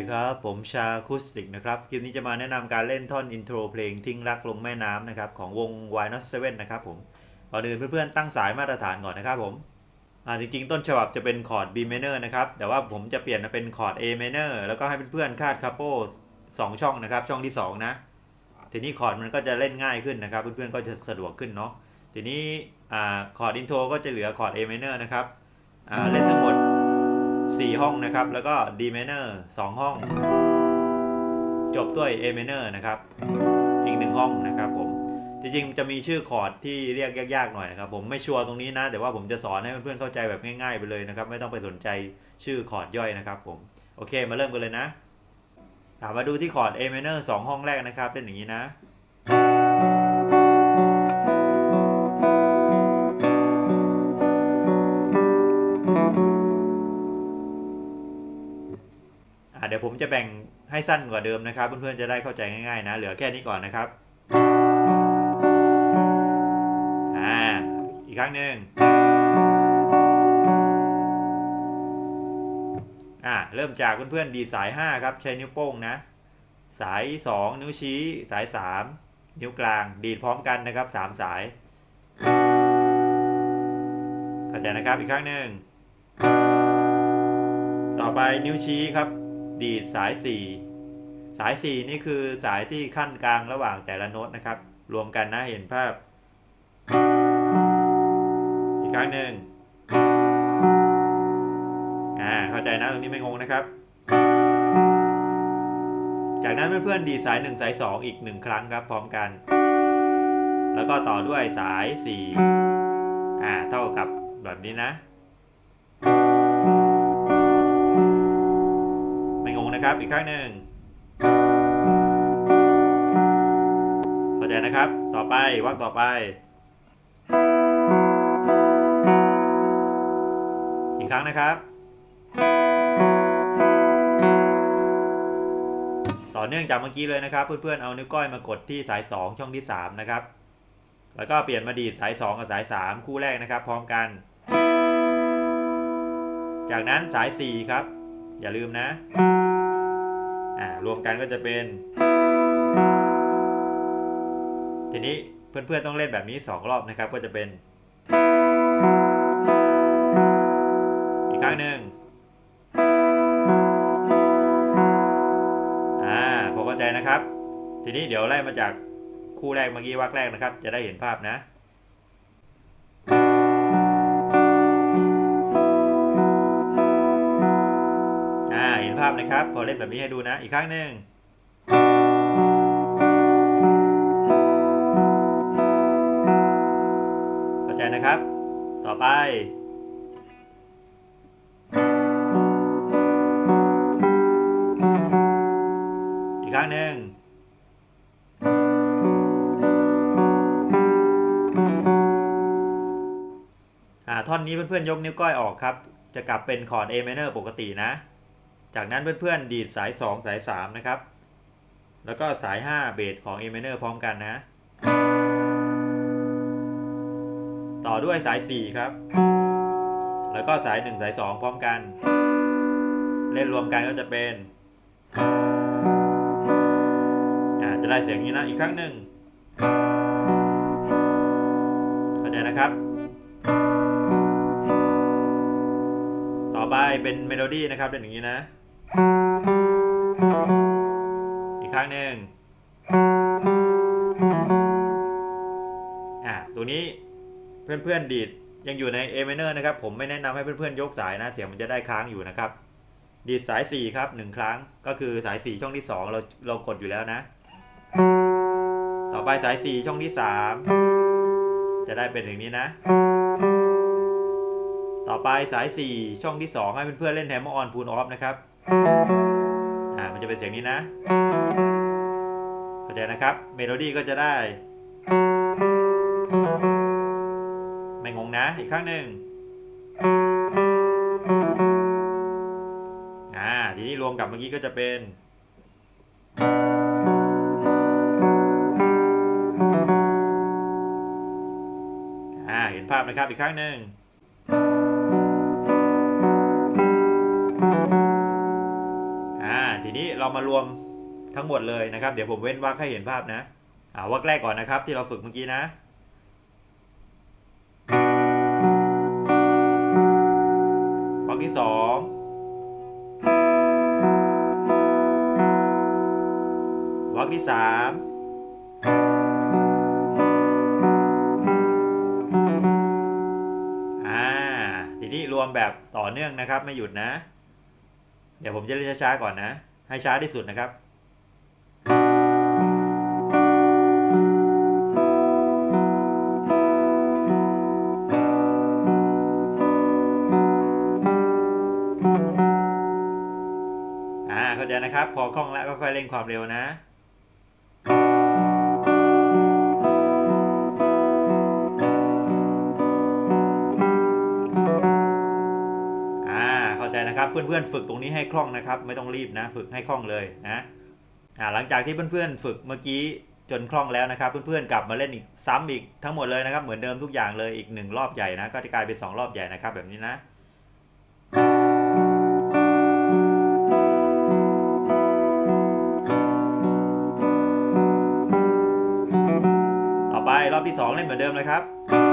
ีครับ ผมชาคูสติกนะครับ คลิปนี้จะมาแนะนำการเล่นท่อนอินโทรเพลงทิ้งรักลงแม่น้ำนะครับ ของวง Why Not Seven นะครับผม ก่อนอื่นเพื่อนๆตั้งสายมาตรฐานก่อนนะครับผม อ่าจริงๆ ต้นฉบับจะเป็นคอร์ด B minor นะครับ แต่ว่าผมจะเปลี่ยนมาเป็นคอร์ด A minor แล้วก็ให้เพื่อนๆคาดคาโป้สองช่องนะครับ ช่องที่ 2 นะ ทีนี้คอร์ดมันก็จะเล่นง่ายขึ้นนะครับ เพื่อนๆก็จะสะดวกขึ้นเนาะ ทีนี้อ่าคอร์ดอินโทรก็จะเหลือคอร์ด A minor นะครับ อ่าเล่นทั้งหมด 4 ห้องนะครับ แล้วก็ D minor 2 ห้อง จบด้วย A minor นะครับ อีกหนึ่งห้องนะครับผม จริงๆ จะมีชื่อคอร์ดที่เรียกยากๆหน่อยนะครับ ผมไม่ชัวร์ตรงนี้นะ แต่ว่าผมจะสอนให้เพื่อนๆเข้าใจแบบง่ายๆไปเลยนะครับ ไม่ต้องไปสนใจชื่อคอร์ดย่อยนะครับผม โอเค มาเริ่มกันเลยนะมาดูที่คอร์ด A minor 2 ห้องแรกนะครับเล่นอย่างนี้นะ เดี๋ยวผมจะแบ่งให้สั้นกว่าเดิมนะครับ เพื่อนๆจะได้เข้าใจง่ายๆนะ เหลือแค่นี้ก่อนนะครับอ่าอีกครั้งหนึ่งอ่าเริ่มจากเพื่อนๆดีสาย 5 ครับ ใช้นิ้วโป้งนะ สาย 2 นิ้วชี้ สาย 3 นิ้วกลาง ดีดพร้อมกันนะครับ 3 สายเข้าใจนะครับอีกครั้งหนึ่งต่อไปนิ้วชี้ครับ ดีดสาย 4 สาย 4 นี่คือสายที่ขั้นกลางระหว่างแต่ละโน้ตนะครับ รวมกันนะเห็นภาพ อีกครั้งหนึ่งอ่าเข้าใจนะตรงนี้ไม่งงนะครับ จากนั้นเพื่อนๆดีดสาย 1 สาย 2 อีก 1 ครั้งครับ พร้อมกัน แล้วก็ต่อด้วยสาย 4 อ่าเท่ากับแบบนี้นะ นะครับ อีกครั้งหนึ่งเข้าใจนะครับ ต่อไปวักต่อไป อีกครั้งนะครับ ต่อเนื่องจากเมื่อกี้เลยนะครับ เพื่อนๆเอานิ้วก้อยมากดที่สาย 2 ช่องที่ 3 นะครับ แล้วก็เปลี่ยนมาดีดสาย 2 กับสาย 3 คู่แรกนะครับ พร้อมกัน จากนั้นสาย 4 ครับ อย่าลืมนะ อ่ารวมกันก็จะเป็น ทีนี้เพื่อนๆต้องเล่นแบบนี้ 2 รอบนะครับ ก็จะเป็น อีกครั้งหนึ่งอ่าพอเข้าใจนะครับ ทีนี้เดี๋ยวไล่มาจากคู่แรกเมื่อกี้วักแรกนะครับ จะได้เห็นภาพนะ พนะครับ พอเล่นแบบนี้ให้ดูนะ อีกครั้งหนึ่งเข้าใจนะครับ ต่อไปอีกครั้งหนึ่งอ่าท่อนนี้เพื่อนๆยกนิ้วก้อยออกครับ จะกลับเป็นคอร์ด A minor ปกตินะ จากนั้นเพื่อนๆ ดีดสาย 2 สาย 3 นะครับ แล้วก็สาย 5 เบสของ A minor พร้อมกันนะ ต่อด้วยสาย 4 ครับ แล้วก็สาย 1 สาย 2 พร้อมกัน เล่นรวมกันก็จะเป็นอ่าจะได้เสียงนี้นะ อีกครั้งหนึ่งเข้าใจนะครับ ต่อไปเป็นเมโลดี้นะครับเป็นอย่างนี้นะ กครั้งหนึ่งอะตัวนี้เพื่อนๆดีดยังอยู่ใน A minor นะครับ ผมไม่แนะนำให้เพื่อนๆยกสายนะ เสียงมันจะได้ค้างอยู่นะครับ ดีดสาย 4 ครับ 1 ครั้งก็คือสาย 4 ช่องที่ 2 เราเรากดอยู่แล้วนะ ต่อไปสาย 4 ช่องที่ 3 จะได้เป็นอย่างนี้นะ ต่อไปสาย 4 ช่องที่ 2 ให้เพื่อนๆเล่นแฮมเมอร์ออนพูนออฟนะครับ อ่ามันจะเป็นเสียงนี้นะ เข้าใจนะครับ เมโลดี้ก็จะได้ ไม่งงนะ อีกครั้งหนึ่งอ่า ทีนี้รวมกับเมื่อกี้ก็จะเป็นอ่าเห็นภาพนะครับอีกครั้งหนึ่ง ทีนี้เรามารวมทั้งหมดเลยนะครับ เดี๋ยวผมเว้นวรรคให้เห็นภาพนะอ่าวรรคแรกก่อนนะครับ ที่เราฝึกเมื่อกี้นะวรรคที่สองวรรคที่สามอ่าทีนี้รวมแบบต่อเนื่องนะครับ ไม่หยุดนะ เดี๋ยวผมจะเล่นช้าๆก่อนนะ ให้ช้าที่สุดนะครับ อ่าเข้าใจนะครับ พอคล่องแล้วก็ค่อยเร่งความเร็วนะ เข้าใจนะครับเพื่อนๆฝึกตรงนี้ให้คล่องนะครับ ไม่ต้องรีบนะ ฝึกให้คล่องเลยนะหลังจากที่เพื่อนๆฝึกเมื่อกี้จนคล่องแล้วนะครับ เพื่อนๆกลับมาเล่นอีกซ้ำอีกทั้งหมดเลยนะครับ เหมือนเดิมทุกอย่างเลยอีกหนึ่งรอบใหญ่นะ ก็จะกลายเป็นสองรอบใหญ่นะครับ แบบนี้นะต่อไปรอบที่สองเล่นเหมือนเดิมเลยครับ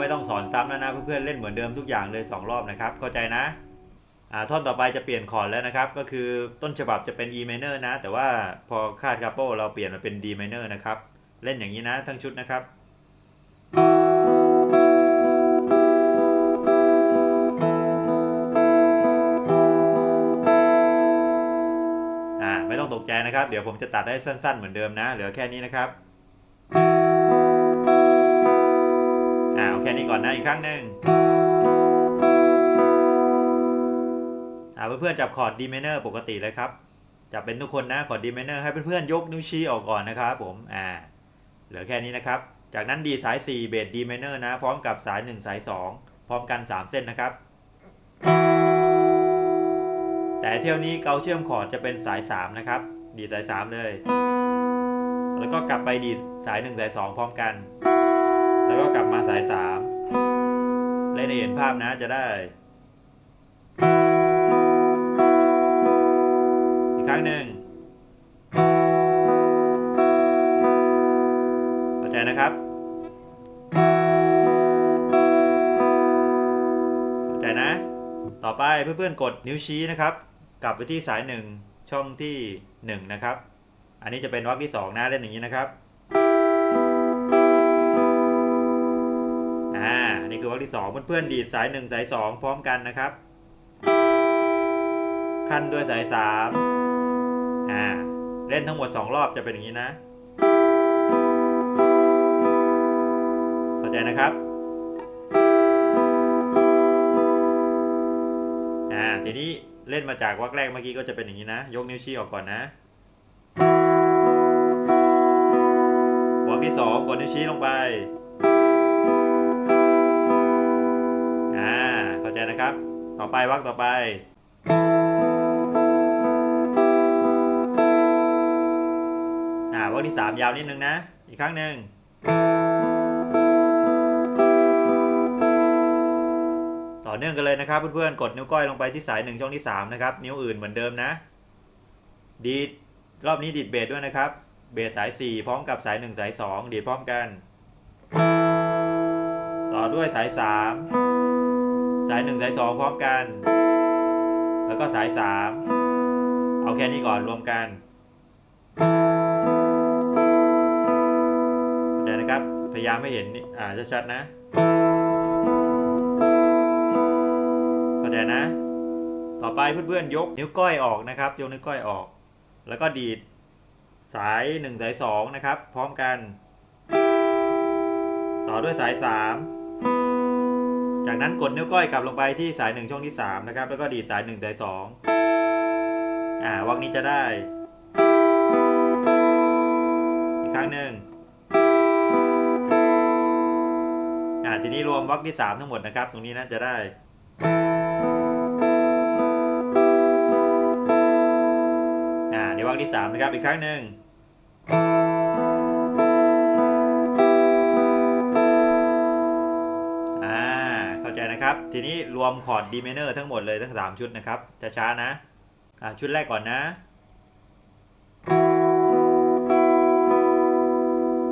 ไม่ต้องสอนซ้ำแล้วนะเพื่อนๆเล่นเหมือนเดิมทุกอย่างเลย 2 รอบนะครับ เข้าใจนะอ่าท่อนต่อไปจะเปลี่ยนคอร์ดแล้วนะครับ ก็คือต้นฉบับจะเป็น E minor นะ แต่ว่าพอคาดคาโปเราเปลี่ยนมาเป็น D minor นะครับ เล่นอย่างนี้นะทั้งชุดนะครับอ่าไม่ต้องตกใจนะครับ เดี๋ยวผมจะตัดได้สั้นๆเหมือนเดิมนะ เหลือแค่นี้นะครับ แค่นี้ก่อนนะอีกครั้งหนึ่งเพื่อนๆจับคอร์ด D minor ปกติเลยครับจับเป็นทุกคนนะคอร์ด D minor ให้เพื่อนๆยกนิ้วชี้ออกก่อนนะครับผมอ่าเหลือแค่นี้นะครับ จากนั้นดีสาย 4 เบส D minor นะ พร้อมกับสาย 1 สาย 2 พร้อมกัน 3 เส้นนะครับ แต่เที่ยวนี้เกาเชื่อมคอร์ดจะเป็นสาย 3 นะครับ ดีสาย 3 เลย แล้วก็กลับไปดีสาย 1 สาย 2 พร้อมกัน แล้วก็กลับมาสาย3เล่นให้เห็นภาพนะจะได้ อีกครั้งหนึ่งเข้าใจนะครับเข้าใจนะ ต่อไปเพื่อนๆกดนิ้วชี้นะครับ กลับไปที่สาย1ช่องที่1นะครับ อันนี้จะเป็นวรรคที่2นะเล่นอย่างนี้นะครับ อ่า นี่คือวรรคที่2เพื่อนๆดีดสาย 1 สาย 2 พร้อมกันนะครับ ขั้นด้วยสาย 3 อ่า เล่นทั้งหมด 2 รอบจะเป็นอย่างนี้นะ เข้าใจนะครับ อ่า ทีนี้เล่นมาจากวรรคแรกเมื่อกี้ก็จะเป็นอย่างนี้นะ ยกนิ้วชี้ออกก่อนนะวรรคที่สองกดนิ้วชี้ลงไป เข้าใจนะครับ ต่อไปวรรคต่อไปอ่าวรรคที่สามยาวนิดนึงนะ อีกครั้งหนึ่งต่อเนื่องกันเลยนะครับเพื่อนๆ กดนิ้วก้อยลงไปที่สายหนึ่งช่องที่ 3 นะครับ นิ้วอื่นเหมือนเดิมนะ ดีดรอบนี้ดีดเบสด้วยนะครับ เบสสาย 4 พร้อมกับสาย 1 สาย 2 ดีดพร้อมกัน ต่อด้วยสาย 3 สาย1สาย2พร้อมกัน แล้วก็สาย3เอาแค่นี้ก่อนรวมกันเข้าใจนะครับ พยายามให้เห็นนี่อ่าชัดๆนะเข้าใจนะ ต่อไปเพื่อนๆยกนิ้วก้อยออกนะครับ ยกนิ้วก้อยออก แล้วก็ดีดสาย1สาย2นะครับ พร้อมกัน ต่อด้วยสาย 3 จากนั้นกดนิ้วก้อยกลับลงไปที่สาย 1 ช่องที่ 3 นะครับ แล้วก็ดีดสาย 1 สาย 2 อ่าวรรคนี้จะได้ อีกครั้งหนึ่งอ่าทีนี้รวมวรรคที่ 3 ทั้งหมดนะครับ ตรงนี้น่าจะได้อ่าในวรรคที่ 3 นะครับ อีกครั้งหนึ่ง นะครับ ทีนี้รวมคอร์ด D minor ทั้งหมดเลยทั้ง 3 ชุดนะครับ ช้าๆนะะชุดแรกก่อนนะ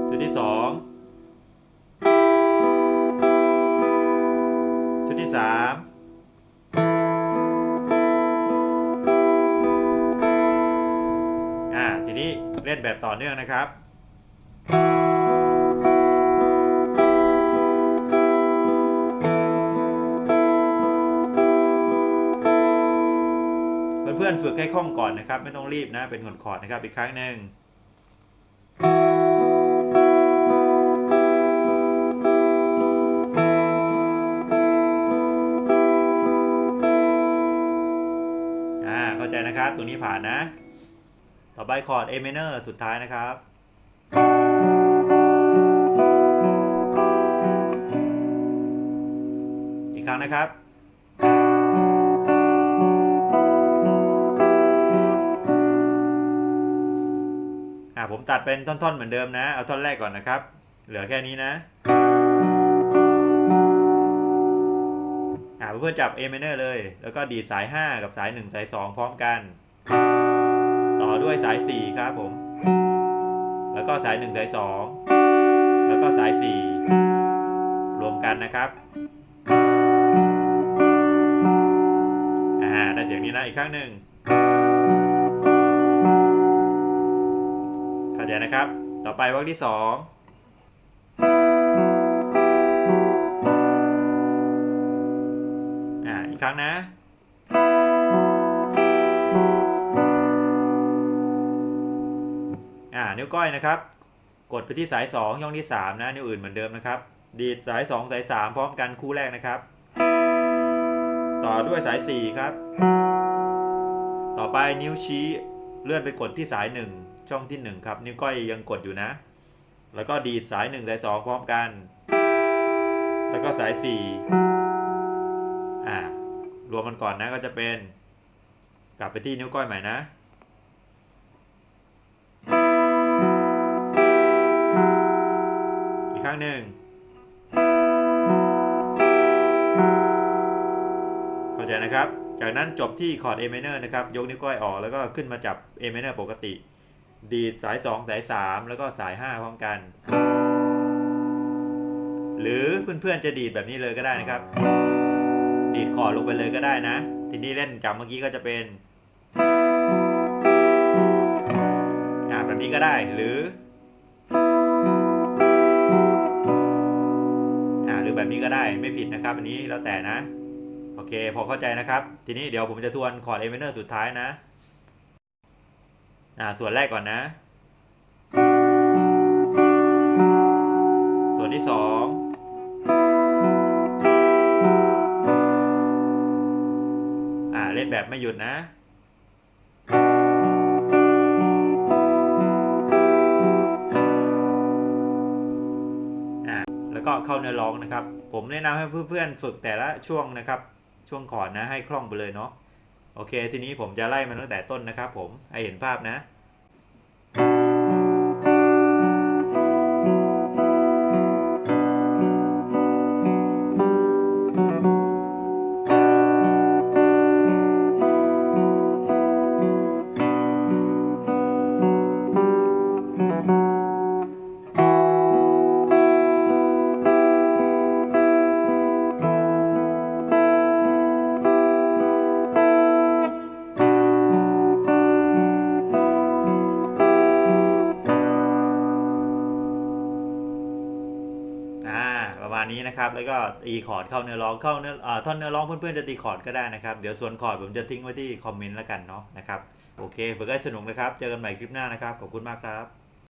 ชุดที่ 2 ชุดที่ 3 อ่า ทีนี้เล่นแบบต่อเนื่องนะครับ อนฝึกให้คล่องก่อนนะครับ ไม่ต้องรีบนะ เป็นคอร์ดนะครับ อีกครั้งหนึ่งอ่าเข้าใจนะครับตรงนี้ผ่านนะ ต่อไปคอร์ด A minor สุดท้ายนะครับอีกครั้งนะครับ อ่าผมตัดเป็นท่อนๆเหมือนเดิมนะ เอาท่อนแรกก่อนนะครับ เหลือแค่นี้นะ อ่าเพื่อนจับ A minor เลย แล้วก็ดีดสาย 5 กับสาย 1 สาย 2 พร้อมกัน ต่อด้วยสาย 4 ครับผม แล้วก็สาย 1 สาย 2 แล้วก็สาย 4 รวมกันนะครับอ่าได้เสียงนี้นะอีกครั้งหนึ่ง นะครับ ต่อไปวรรคที่2อ่าอีกครั้งนะ อ่านิ้วก้อยนะครับ กดไปที่สาย 2 ช่องที่ 3 นะ นิ้วอื่นเหมือนเดิมนะครับ ดีดสาย 2 สาย 3 พร้อมกันคู่แรกนะครับ ต่อด้วยสาย 4 ครับ ต่อไปนิ้วชี้เลื่อนไปกดที่สาย 1 ช่องที่ 1 ครับ นิ้วก้อยยังกดอยู่นะ แล้วก็ดีสาย 1 สาย 2 พร้อมกัน แล้วก็สาย 4 อ่ารวมมันก่อนนะก็จะเป็น กลับไปที่นิ้วก้อยใหม่นะอีกครั้งหนึ่งเข้าใจนะครับ จากนั้นจบที่คอร์ด A minor นะครับ ยกนิ้วก้อยออกแล้วก็ขึ้นมาจับ A minor ปกติ ดีดสาย 2 สาย 3 แล้วก็สาย 5 พร้อมกัน หรือเพื่อนๆจะดีดแบบนี้เลยก็ได้นะครับ ดีดคอร์ดลงไปเลยก็ได้นะ ทีนี้เล่นจากเมื่อกี้ก็จะเป็นอ่าแบบนี้ก็ได้หรืออ่าหรือแบบนี้ก็ได้ไม่ผิดนะครับ อันนี้แล้วแต่นะ โอเค พอเข้าใจนะครับ ทีนี้เดี๋ยวผมจะทวนคอร์ดเอเมเนอร์สุดท้ายนะ อ่าส่วนแรกก่อนนะ ส่วนที่สองอ่าเล่นแบบไม่หยุดนะอ่าแล้วก็เข้าเนื้อร้องนะครับ ผมแนะนำให้เพื่อนๆฝึกแต่ละช่วงนะครับ ช่วงคอร์ดนะให้คล่องไปเลยเนาะ โอเค ทีนี้ผมจะไล่มันตั้งแต่ต้นนะครับผมให้เห็นภาพนะ นะครับแล้วก็ตีคอร์ดเข้าเนื้อร้องเข้าเนื้ออ่าท่อนเนื้อร้องเพื่อนๆจะตีคอร์ดก็ได้นะครับเดี๋ยวส่วนคอร์ดผมจะทิ้งไว้ที่คอมเมนต์แล้วกันเนาะนะครับโอเคฝึกให้สนุกนะครับเจอกันใหม่คลิปหน้านะครับขอบคุณมากครับ